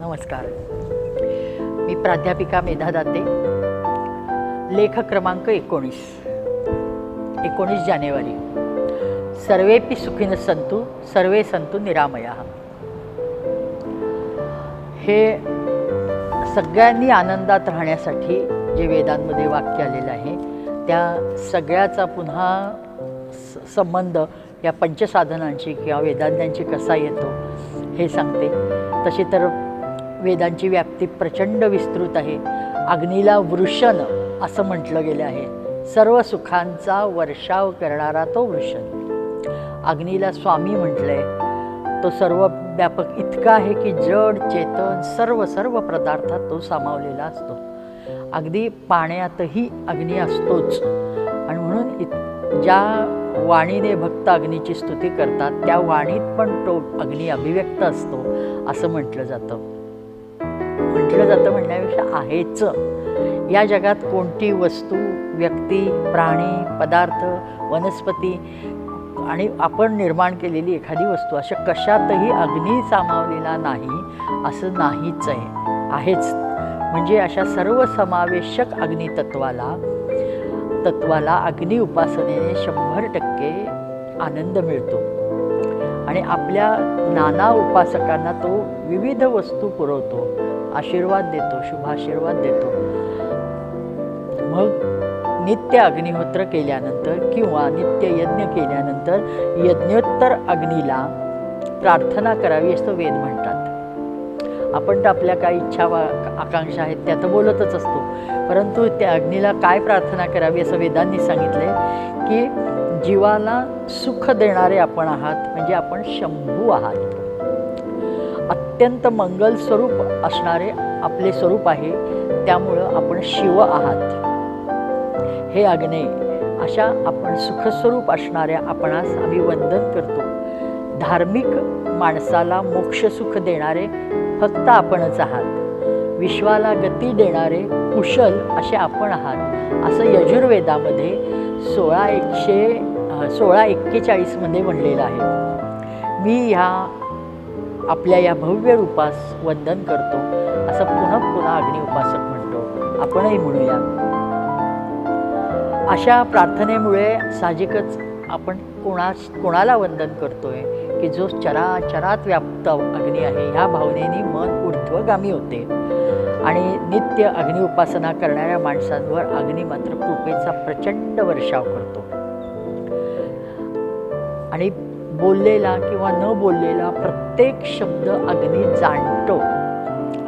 नमस्कार. मी प्राध्यापिका मेधा दाते. लेख क्रमांक एकोणीस. एकोणीस जानेवारी. सर्वेपि सुखीन संतु सर्वे संतु निरामया. हे सगळ्यांनी आनंदात राहण्यासाठी जे वेदांमध्ये वाक्य आलेलं आहे त्या सगळ्याचा पुन्हा स- संबंध या पंचसाधनांची किंवा वेदांतांशी कसा येतो हे सांगते. तशी तर वेदांची व्याप्ती प्रचंड विस्तृत आहे. अग्नीला वृषण असं म्हटलं गेलं आहे. सर्व सुखांचा वर्षाव करणारा तो वृषण. अग्नीला स्वामी म्हटलंय तो सर्व व्यापक इतका आहे की जड चेतन सर्व सर्व पदार्थात तो सामावलेला असतो. अगदी पाण्यातही अग्नी असतोच. आणि म्हणून इत ज्या वाणीने भक्त अग्नीची स्तुती करतात त्या वाणीत पण तो अग्नी अभिव्यक्त असतो असं म्हटलं जातं. म्हटलं जातं म्हणण्यापेक्षा आहेच. या जगात कोणती वस्तू व्यक्ती प्राणी पदार्थ वनस्पती आणि आपण निर्माण केलेली एखादी वस्तू अशा कशातही अग्नी सामावलेला नाही असं नाहीच आहे. आहेच. म्हणजे अशा सर्व समावेशक अग्नितत्वाला तत्वाला अग्नि उपासनेने शंभर टक्के आनंद मिळतो. आणि आपल्या नाना उपासकांना तो विविध वस्तू पुरवतो. आशीर्वाद देतो शुभाशीर्वाद देतो. मग नित्य अग्निहोत्र केल्यानंतर किंवा नित्य यज्ञ केल्यानंतर यज्ञोत्तर अग्नीला प्रार्थना करावी असं वेद म्हणतात. आपण तर आपल्या काही इच्छा वा आकांक्षा आहेत त्या तर बोलतच असतो. परंतु त्या अग्नीला काय प्रार्थना करावी असं वेदांनी सांगितलंय की जीवाला सुख देणारे आपण आहात म्हणजे आपण शंभू आहात. अत्यंत मंगल स्वरूप असणारे आपले स्वरूप आहे त्यामुळं आपण शिव आहात. हे अग्ने अशा आपण सुखस्वरूप असणाऱ्या आपणास आम्ही वंदन करतो. धार्मिक माणसाला मोक्षसुख देणारे फक्त आपणच आहात. विश्वाला गती देणारे कुशल असे आपण आहात. असं यजुर्वेदामध्ये सोळा एकशे सोळा एक्केचाळीसमध्ये म्हणलेलं आहे. मी ह्या आपल्या या भव्य रूपास वंदन करतो. असं पुन्हा पुन्हा अग्नि उपासक म्हणतो. आपणही म्हणूया. अशा प्रार्थनेमुळे साहजिकच आपण कोणा कोणाला वंदन करतोय की जो चराचरात व्याप्त अग्नी आहे ह्या भावनेने मन ऊर्ध्वगामी होते. आणि नित्य अग्नि उपासना करणाऱ्या माणसांवर अग्नी मात्र कृपेचा प्रचंड वर्षाव करतो. आणि बोललेला किंवा न बोललेला प्रत्येक शब्द अग्नी जाणतो.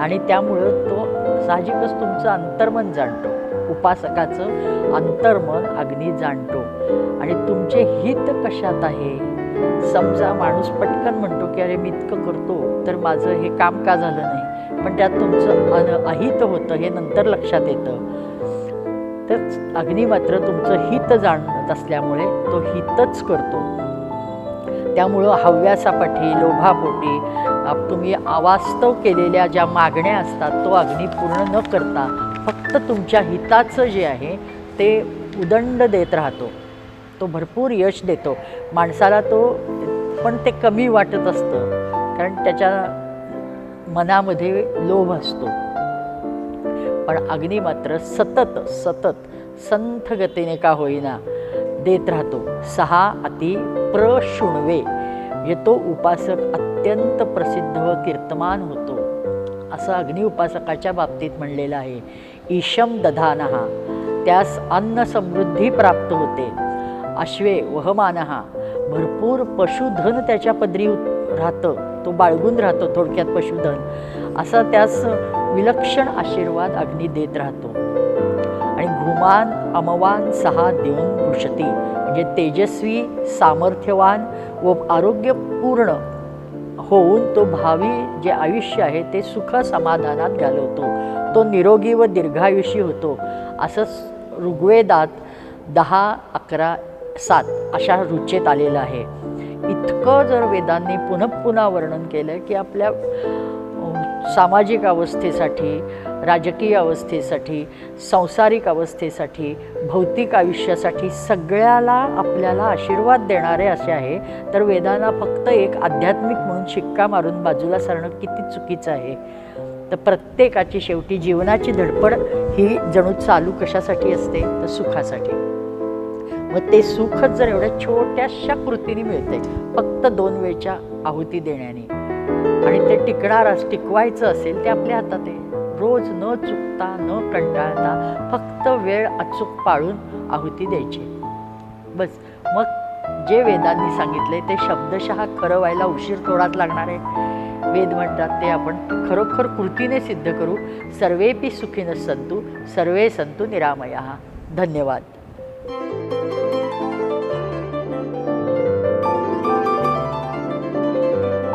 आणि त्यामुळं तो साहजिकच तुमचं अंतर्मन जाणतो. उपासकाचं अंतर्मन अग्नी जाणतो. आणि तुमचे हित कशात आहे? समजा माणूस पटकन म्हणतो की अरे मी इतकं करतो तर माझं हे काम का झालं नाही? पण त्यात तुमचं अन अहित होतं हे नंतर लक्षात येतं. तर अग्नी मात्र तुमचं हित जाणत असल्यामुळे तो हितच करतो. त्यामुळं हव्यासापाठी लोभापोटी तुम्ही अवास्तव केलेल्या ज्या मागण्या असतात तो अग्नी पूर्ण न करता फक्त तुमच्या हिताचं जे आहे ते उदंड देत राहतो. तो भरपूर यश देतो. माणसाला तो पण ते कमी वाटत असतं. कारण त्याच्या मनामध्ये लोभ असतो. पण अग्नी मात्र सतत सतत संथ गतीने का होईना देत राहतो. सहा अति प्रशुणवे. म्हणजे तो उपासक अत्यंत प्रसिद्ध व कीर्तमान होतो. असं अग्नि उपासकाच्या बाबतीत म्हणलेलं आहे. ईशम दधानहा त्यास अन्न समृद्धी प्राप्त होते. अश्वे वहमानहा भरपूर पशुधन त्याच्या पदरी राहतं. तो बाळगून राहतो थोडक्यात पशुधन. असा त्यास विलक्षण आशीर्वाद अग्नी देत राहतो. आणि घुमान अमवान सहा देऊन भूषती म्हणजे तेजस्वी सामर्थ्यवान व आरोग्यपूर्ण होऊन तो भावी जे आयुष्य आहे ते सुख समाधानात घालवतो. तो निरोगी व दीर्घायुषी होतो. असंच ऋग्वेदात दहा अकरा सात अशा रुचेत आलेलं आहे. इतकं जर वेदांनी पुन्हा पुन्हा वर्णन केलं की आपल्या सामाजिक अवस्थेसाठी राजकीय अवस्थेसाठी सांसारिक अवस्थेसाठी भौतिक आयुष्यासाठी सगळ्याला आपल्याला आशीर्वाद देणारे असे आहे. तर वेदांना फक्त एक आध्यात्मिक म्हणून शिक्का मारून बाजूला सारणं किती चुकीचं आहे. तर प्रत्येकाची शेवटी जीवनाची धडपड ही जणू चालू कशासाठी असते? तर सुखासाठी. मग ते सुखच जर एवढ्या छोट्याशा कृतीने मिळते फक्त दोन वेळच्या आहुती देण्याने आणि ते टिकणार टिकवायचं असेल ते आपल्या हातात आहे. रोज न चुकता न कंटाळता फक्त वेळ अचूक पाळून आहुती द्यायची. बस मग जे वेदांनी सांगितले ते शब्दशः खरं व्हायला उशीर थोडाच लागणार आहे. वेद म्हणतात ते आपण खरोखर कृतीने सिद्ध करू. सर्वेपी सुखीनं संतू सर्वे संतू निरामया. धन्यवाद.